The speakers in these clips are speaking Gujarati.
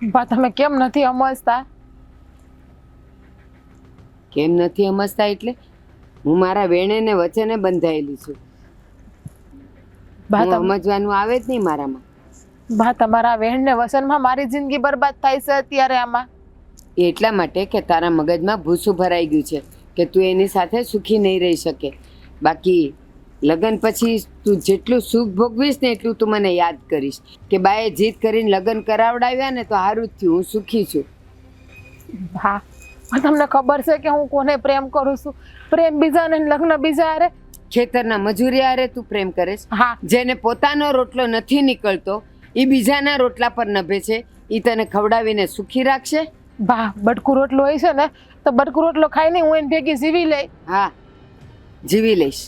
બા તમે કેમ નથી સમજતા? કેમ નથી સમજતા એટલે? હું મારા વેણે ને વચને બંધાયેલી છું. બા સમજવાનું આવે જ નહીં મારામાં. બા તમારા વહેણને વસનમાં મારી જિંદગી બરબાદ થાય છે અત્યારે આમાં? એટલા માટે કે તારા મગજમાં ભૂસું ભરાઈ ગયું છે કે તું એની સાથે સુખી નહીં રહી શકે. બાકી લગ્ન પછી તું જેટલું સુખ ભોગવીશ ને એટલું તું મને યાદ કરીશ. કે બાએ જીત કરીને લગ્ન કરાવડાવ્યા ને તો સારું થયું હું સુખી છું. હા તમને ખબર છે કે હું કોને પ્રેમ કરું છું? પ્રેમ બીજા ને લગ્ન બીજા હારે? ખેતરના મજૂરી હારે તું પ્રેમ કરે હા. જેને પોતાનો રોટલો નથી નીકળતો એ બીજાના રોટલા પર નભે છે એ તને ખવડાવીને સુખી રાખશે? બા બટકું રોટલો હોય છે ને તો બટકું રોટલો ખાઈને હું એને ભેગી જીવી લઈ. હા જીવી લઈશ.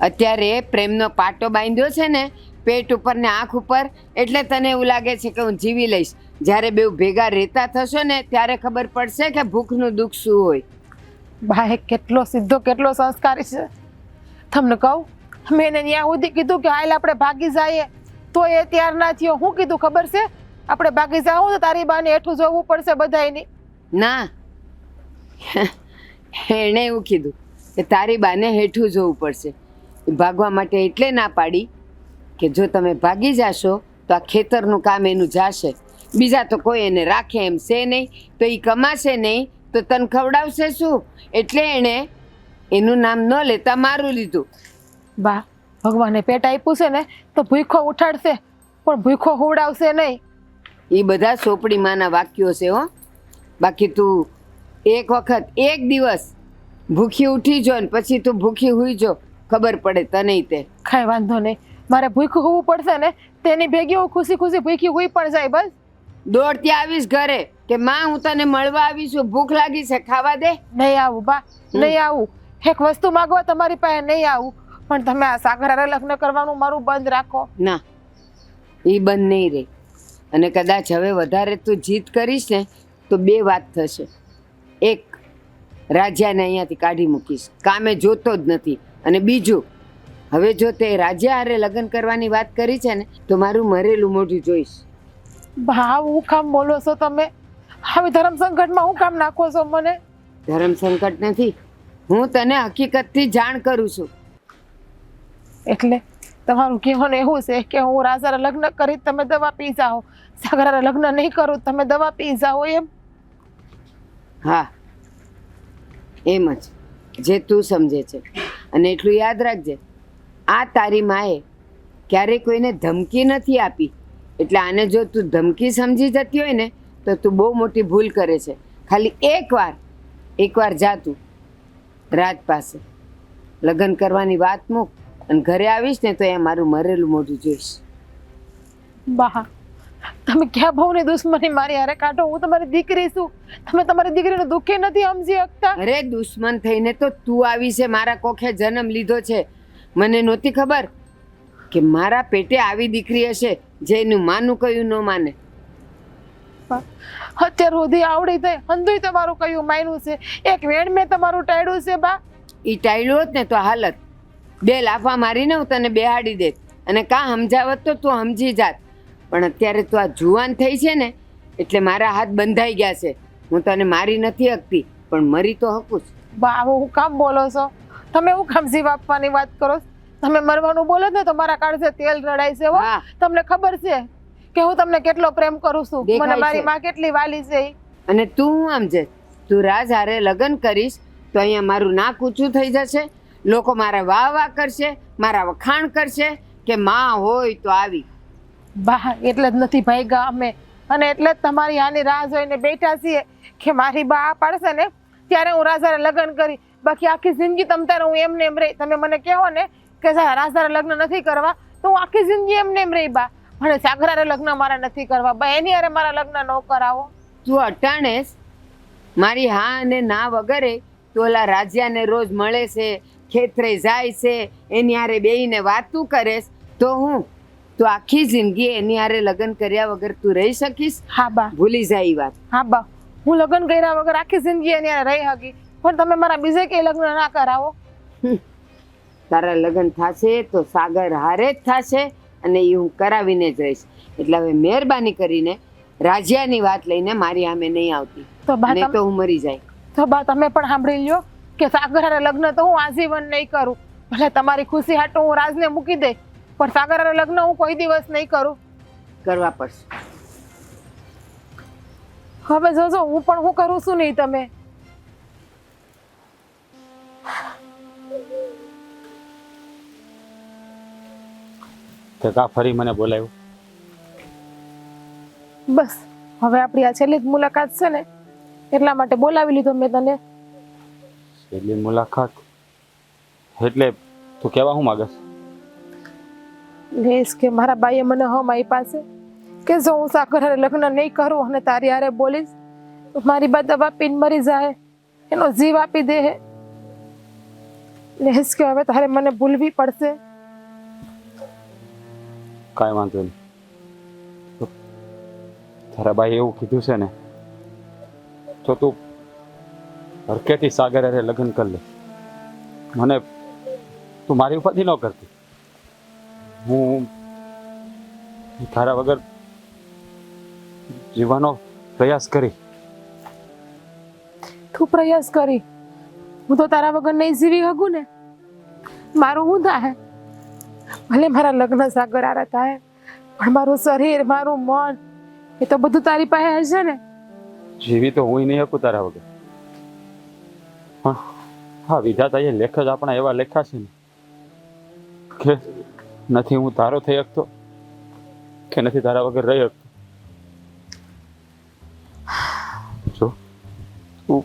અત્યારે પ્રેમનો પાટો બાંધ્યો છે ને પેટ ઉપર ને આંખ ઉપર એટલે તને એવું લાગે છે કે હું જીવી લઈશ. જ્યારે બેઉ ભેગા રહેતા થશો ને ત્યારે ખબર પડશે કે ભૂખનું દુઃખ શું હોય. બા એ કેટલો સીધો કેટલો સંસ્કારી છે. તમને કહું મેં એને ત્યાં સુધી કીધું કે હાલ આપણે ભાગી જઈએ. તો એ તૈયાર ના થયો. હું કીધું ખબર છે? આપણે ભાગી જાવ તો તારી બાને હેઠું જોવું પડશે બધાયની. ના. એણે એવું કીધું કે તારી બાને હેઠું જોવું પડશે. ભાગવા માટે એટલે ના પાડી કે જો તમે ભાગી જાશો તો આ ખેતરનું કામ એનું જાશે. બીજા તો કોઈ એને રાખે એમ છે નહીં તો એ કમાશે નહીં તો તને ખવડાવશે શું? એટલે એણે એનું નામ ન લેતા મારું લીધું. બા ભગવાને પેટ આપ્યું છે ને તો ભૂખો ઉઠાડશે પણ ભૂખો હુવડાવશે નહીં. એ બધા સોપડીમાંના વાક્યો છે હો. બાકી તું એક વખત એક દિવસ ભૂખી ઉઠી જો ને પછી તું ભૂખી હોઈ જો. ખબર પડે તને તે. કાંઈ વાંધો નહીં. મારે ભૂખ હોવું પડશે ને તેની ભેગી હું ખુશી ખુશી ભૂખી હોઈ પણ જાય બસ. દોડતી આવીશ ઘરે. કે માં હું તને મળવા આવી છું. ભૂખ લાગી છે ખાવા દે. નહીં આવું બા. નહીં આવું. એક વસ્તુ માગવા તમારી પાસે નહીં આવું. પણ તમે આ સાગર હારે લગ્ન કરવાનું મારું બંધ રાખો. ના એ બંધ નહીં રહે અને કદાચ હવે વધારે તું જીત કરીશ ને તો બે વાત થશે. એક રાજાને અહીંયાથી કાઢી મૂકીશ. કામે જોતો જ નથી. અને બીજું હવે જો તે રાજ્ય હારે લગ્ન કરવાની વાત કરી છે ને તો મારું મરેલું મોઢું જોઈશ. ભાવ હું કામ બોલો છો તમે? હવે ધર્મ સંકટમાં હું કામ નાખો છો મને? ધર્મ સંકટ નથી. હું તને હકીકતથી જાણ કરું છું. એટલે તમારું કહેવાનું એવું છે કે હું રાજારે લગ્ન કરી તમે દવા પી જાઓ. સાગરારે લગ્ન નહીં કરું તમે દવા પી જાઓ એમ. હા એમ જ. જે તું સમજે છે. અને એટલું યાદ રાખજે, આ તારી માએ ક્યારેય કોઈને ધમકી નથી આપી. એટલે આને જો તું ધમકી સમજી જતી હોય ને, તો તું બહુ મોટી ભૂલ કરે છે. ખાલી એકવાર એકવાર જા તું રાજ પાસે. લગ્ન કરવાની વાત મૂક અને ઘરે આવીશ ને તો એ મારું મરેલું મોઢું જોઈશ. બા. તમે ક્યાં ભાવની દુશ્મની મારી હારે કાઢો? હું તમારી દીકરી છું. તમે તમારી દીકરીને દુઃખે નથી સમજી શકતા. અરે દુશ્મન થઈને તો તું આવી છે મારા કોખે જન્મ લીધો છે. મને નહોતી ખબર કે મારા પેટે આવી દીકરી હશે જે એનું માનું કયું ન માને. અત્યાર સુધી આવડી થઈ અંધુય તમારું કયું માયનું છે. એક વેણ મેં તમારું ટાળ્યું છે બા. એ ટાળ્યું હોત ને તો હાલત. બે લાફા મારીને હું તને બેહાડી દેત. અને કાં સમજાવત તો તું સમજી જાત. પણ અત્યારે તો આ જુવાન થઈ છે ને એટલે મારા હાથ બંધાઈ ગયા છે. હું તને મારી નથી હકતી પણ મરી તો હકું છું. બાબુ હું કામ બોલો છો? તમે હું કામ જીવ આપવાની વાત કરો તમે મરવાનું બોલો ને તો મારા તેલ રડાય છે હો તમને ખબર છે કે હું તમને કેટલો પ્રેમ કરું છું? મને મારી છે. માં કેટલી વાલી છે અને તું હું સમજે તું રાજ હારે લગ્ન કરીશ તો અહીંયા મારું નાક ઊંચું થઈ જશે. લોકો મારા વાહ વાહ કરશે મારા વખાણ કરશે કે માં હોય તો આવી. બા, એટલે જ નથી ભાગ્યા અમે. અને એટલે જ તમારી આની રાહ જોઈને બેઠા છીએ કે મારી બા આ પાડશે ને, ત્યારે હું રાજારે લગ્ન કરી. બાકી આખી જિંદગી તમ તારે હું એમને એમ રહી. તમે મને કહો ને કે રાજારે લગ્ન નથી કરવા, તો હું આખી જિંદગી એમને એમ રહી બા. મને સાગરારે લગ્ન મારા નથી કરવા. બા, એની હારે મારા લગ્ન ન કરાવો. જો અટાણેશ મારી હા અને ના વગરે તો ઓલા રાજ્યાને રોજ મળે છે, ખેતરે જાય છે, એની હારે બેહીને વાતું કરેશ તો હું તું આખી જિંદગી એની આરે લગ્ન કર્યા વગર તું રહી શકીશ? હા બા. ભૂલી જાય વાત. હા બા. હું લગ્ન કર્યા વગર આખી જિંદગી એની આરે રહી હકી પણ તમે મારા બીજે કે લગ્ન ના કરાવો? તારા લગ્ન થશે તો સાગર હારે જ થશે અને એ હું કરાવીને જ રહીશ. એટલે હવે મહેરબાની કરીને રાજ્યાની વાત લઈને મારી સામે નહીં આવતી. તો બા નહીં તો હું મરી જાય. તો બા તમે પણ સાંભળી લ્યો કે સાગર હારે લગ્ન તો હું આજીવન નહીં કરું. ભલે તમારી ખુશી હાટો હું રાજને મૂકી દે. પણ સાગર હારે લગ્ન હું કોઈ દિવસ નહીં કરું. કરવા પડશે. હવે જોજો હું પણ હું કરું છું નહીં તમે? કાકા ફરી મને બોલાવ્યું બસ હવે આપણી આ છેલ્લી જ મુલાકાત છે ને એટલા માટે બોલાવી લીધો મેં તને. છેલ્લી મુલાકાત? એટલે તું કહેવા હું માગસ? લેસ કે મારા બાઈએ મને હમ આપ્યા છે. કે જો હું સાગર હારે લગ્ન નહીં કરું અને તારી હારે બોલીશ, તો મારી બા દવા પીને મરી જાય. એનો જીવ આપી દે હે. લેસ કે હવે તારે મને ભૂલવી પડશે. કાંઈ વાંધો નહીં. તો તારા ભાઈ એવું કીધું છે ને, તો તું હરકેથી સાગર હારે લગ્ન કરી લે. મને તું મારી ઉપાધિ ન કરતી. હું તારા વગર જીવવાનો પ્રયાસ કરી. તું પ્રયાસ કરી. હું તો તારા વગર નહીં જીવી શકું ને. મારું હું થાય? ભલે મારા લગ્ન સાગર આરા થાય પણ મારું શરીર મારું મન એ તો બધું તારી પાસે હશે ને. જીવી તો હું નહીં શકું તારા વગર. પણ હા વિધાતા એ લેખ જ આપણા એવા લેખા છે ને. કે નથી હું તારો થઈ શકતો કે નથી તારા વગર રહી શકતો? જો તું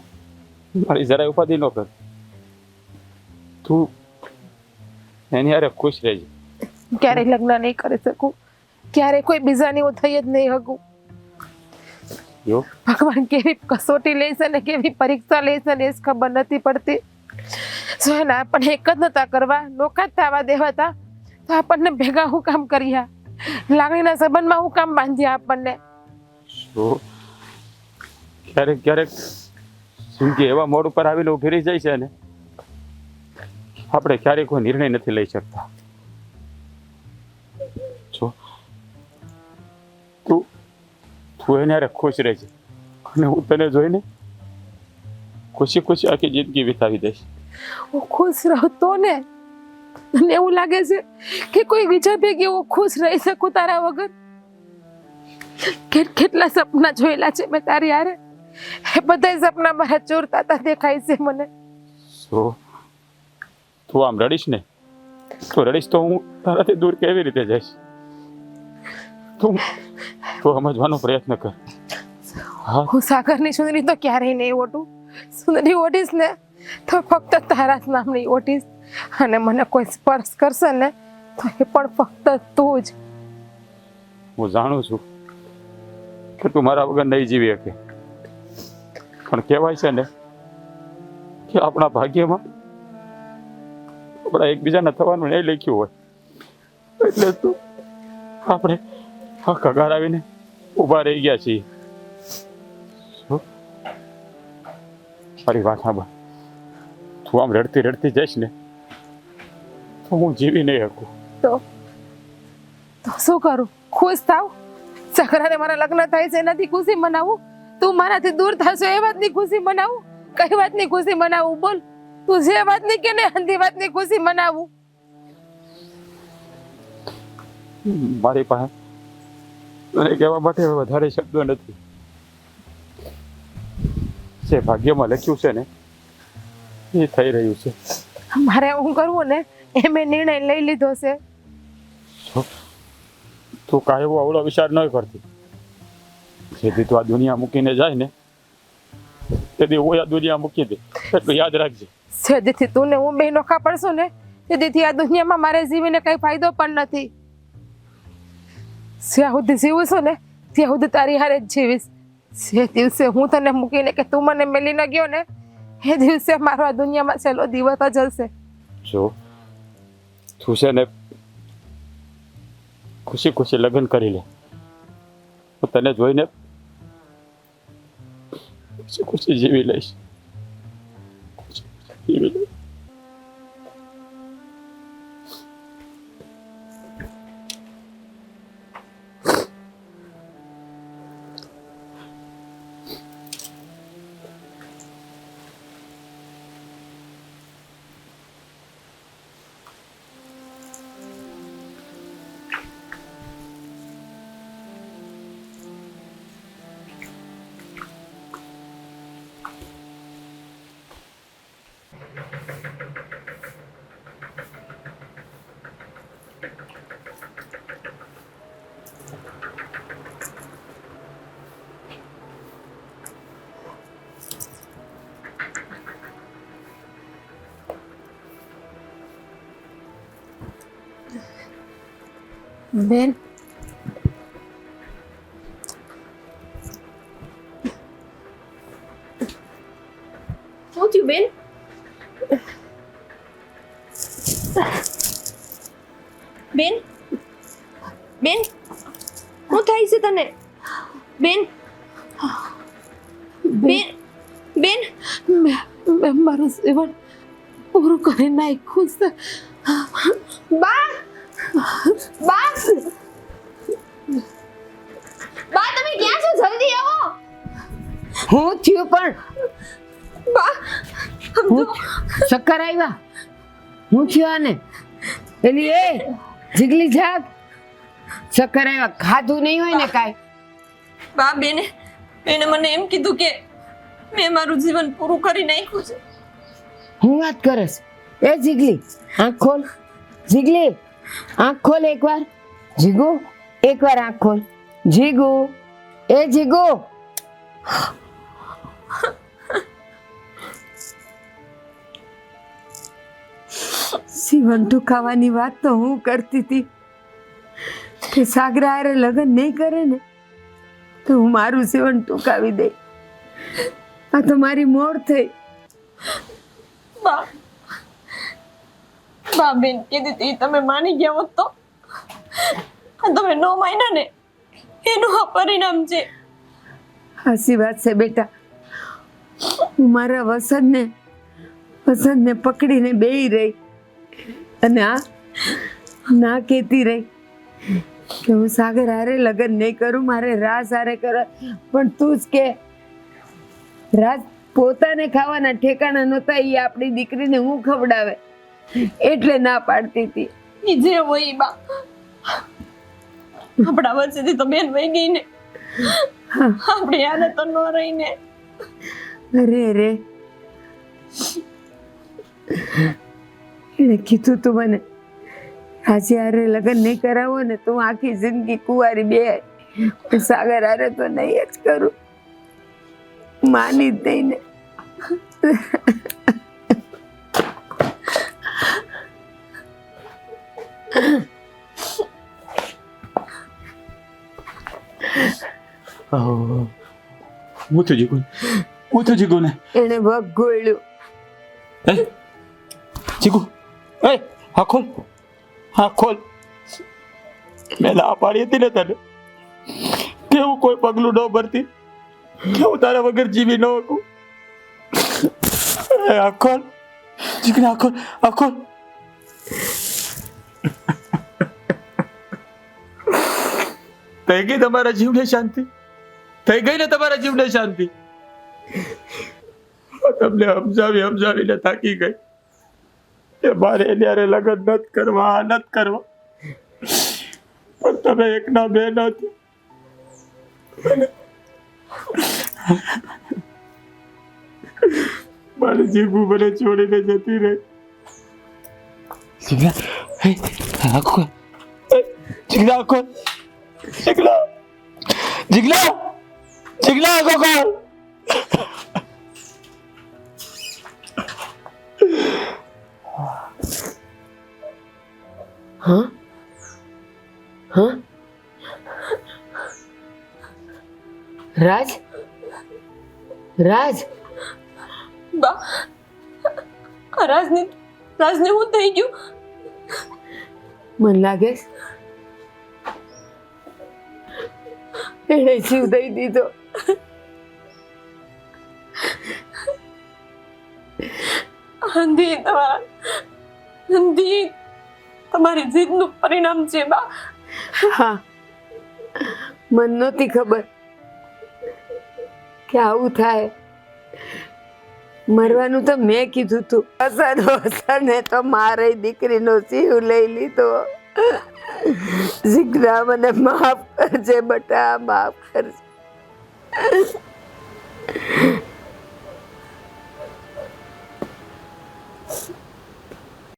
મારી જરાય ઉપાધિ ન કર. તું એની હારે ખુશ રહેજે. ક્યારેય લગ્ન નહીં કરી શકું. ક્યારે કોઈ બીજાની હું થઈ જ નહીં શકું. જો. ભગવાન કેવી કસોટી લે છે ને કેવી પરીક્ષા લે છે ને એ ખબર નથી પડતી. જો એને પણ એક જ નતા કરવા નોખા જ થવા દેવાતા. તો આપણને ભેગા હું કામ કર્યા લાગણીના સંબંધમાં હું કામ બાંધ્યા આપણને? જો ક્યારેક ક્યારેક જિંદગી એવા મોડ ઉપર આવીને ઊભી રહી જાય છે ને આપણે ક્યારેય કોઈ નિર્ણય નથી લઈ શકતા. જો તું તું એને હારે ખુશ રહેજે. અને હું તને જોઈને ખુશી ખુશી આખી જિંદગી વિતાવી દઈશ. હું ખુશ રહતો ને? મને એવું લાગે છે કે કોઈ બીજા ભેગી હું ખુશ રહી શકું તારા વગર? કેટ કેટલા સપના જોયેલા છે મેં તારી હારે? એ બધાય સપના મારા ચોરતા તા દેખાય છે મને. સો તું આમ રડીશ ને? તો રડીશ તો હું તારાથી દૂર કેવી રીતે જઈશ? તું તું સમજવાનો પ્રયત્ન કર. હું? સાગરની સુંદરી તો ક્યારેય નહીં ઓટું સુંદરી ઓટીશ ને તો ફક્ત તારા જ નામની ઓટીશ અને મને કોઈ સ્પર્શ કરશે ને, તો એ પણ ફક્ત તું જ. હું જાણું છું કે તું મારા વગર નહીં જીવી શકે. પણ કહેવાય છે ને કે આપણા ભાગ્યમાં આપણા એકબીજાને થવાનું નહીં લખ્યું હોય. એટલે તું આપણે આ કગાર આવીને ઊભા રહી ગયા છીએ? મારી વાત હા તું આમ રડતી રડતી જઈશ ને હું જીવી નહીં શકું. તો? તો શું કરું? ખુશ થાવ સકરાને મારા લગ્ન થાય છે એનાથી ખુશી મનાવું? તું મારાથી દૂર થશો એ વાતની ખુશી મનાવું? કઈ વાતની ખુશી મનાવું? બોલ. તું જે વાતની કે ને અંધી વાતની ખુશી મનાવું. મારી પાસે મને કહેવા માટે વધારે શબ્દો નથી. જે ભાગ્યમાં લખ્યું છે ને એ થઈ રહ્યું છે. મારે હું કરવું ને એ મેં નિર્ણય લઈ લીધો છે. તું કાંઈ એવો અવળો વિચાર ન કરતી. જેથી તું આ દુનિયા મૂકીને જાય ને તેથી હું આ દુનિયા મૂકી દે એટલું યાદ રાખજે. જેથી તું ને હું બે નોખા પડશું ને તેથી આ દુનિયામાં મારે જીવીને કઈ ફાયદો પણ નથી. જ્યાં સુધી જીવું છું ને ત્યાં સુધી તારી હારે જ જીવીશ. જે દિવસે હું તને મૂકીને કે તું મને મેલી ન ગયો ને એ દિવસે મારો આ દુનિયામાં છેલ્લો દિવસ જ હશે. જો તું છે ને ખુશી ખુશી લગ્ન કરી લે. હું તને જોઈને ખુશી ખુશી જીવી લઈશ. જીવી લઈશ. બેન શું થયું બેન બેન બેન શું થાય છે તને બેન બેન બેન મેં મારું જીવન પૂરું કરી નાખ્યું છે બા બા બા તમે ક્યાં છો? જલ્દી આવો. હું થયું પણ? બા હું ચક્કર આવ્યા? હું થયું આને? એની એ જીગલી જાગ ચક્કર આવ્યા. ખાધું નહીં હોય ને કાંઈ? બા બેને બેને મને એમ કીધું કે મેં મારું જીવન પૂરું કરી નાખ્યું છે. હું વાત કરસ? એ જીગલી આંખ ખોલ. જીગલી આંખ ખોલ એકવાર. જીગુ એકવાર આંખ ખોલ. જીગુ એ જીગુ. સીવંતુ ખાવાની વાત તો હું કરતી હતી. કે સાગરા હારે લગ્ન નહીં કરે ને તો હું મારું સીવન ટૂંકાવી દઈ. આ તો મારી મોડ થઈ. બા બા બેન કીધી હતી તમે માની ગયા હોત તો? તમે નો માન્યા ને, એનું આ પરિણામ છે. હાસી વાત છે બેટા. હું મારા વસંતને વસંતને પકડીને બેહી રહી અને આ ના કહેતી રહી કે હું સાગર હારે લગ્ન નહીં કરું, મારે રાસ હારે કર પણ તું જ કે, રાસ પોતાને ખાવાના ઠેકાણા નહોતા એ આપણી દીકરીને હું ખવડાવે? એટલે ના પાડતી હતી. જે હોય બા આપણા વચ્ચેથી તો બેન વહી ગઈ ને. આપણે યાદ તો ન રહીને અરે રે એણે કીધું તું મને આજે હારે લગ્ન નહીં કરાવો ને તો આખી જિંદગી કુંવારી બે સાગર હારે તો નહીં જ કરું. માની જ નહીં ને. હું થયું જીગુ હું થયું જીગુને એણે વગ ગોળ્યું એ જીગુ એ હા ખોલ હા ખોલ મેં ના પાડી હતી ને તને કેવું કોઈ પગલું ન ભરતી કે હું તારા વગર જીવી ન હતું આખો આ ખોલ જીગને આ ખોલ આ ખોલ થઈ ગઈ તમારા જીવને શાંતિ? થઈ ગઈ ને તમારા જીવને શાંતિ? તમને સમજાવી સમજાવીને થાકી ગઈ. કે મારે ત્યારે લગ્ન નથી કરવા નથી કરવા. પણ તમે એકના બે નથી મારી જીભું મને છોડીને જતી રહી. જીગલા હે આખો જીગલા આખો જીગલા જીગલા જીગલા આખો કોણ હા હા રાજ રાજ બા આ રાજને રાજને હું થઈ ગયું મને લાગે એને એણે જીવ દઈ દીધો. અંધી તમારા અંધી તમારી જીદનું પરિણામ છે બા. હા. મને નહોતી ખબર કે આવું થાય. મરવાનું તો મેં કીધું તું. અસર ને તો મારે દીકરીનો સીવ લઈ લીધો. જીગ્રા મને માફ કરજે બટા, માફ કરજે. you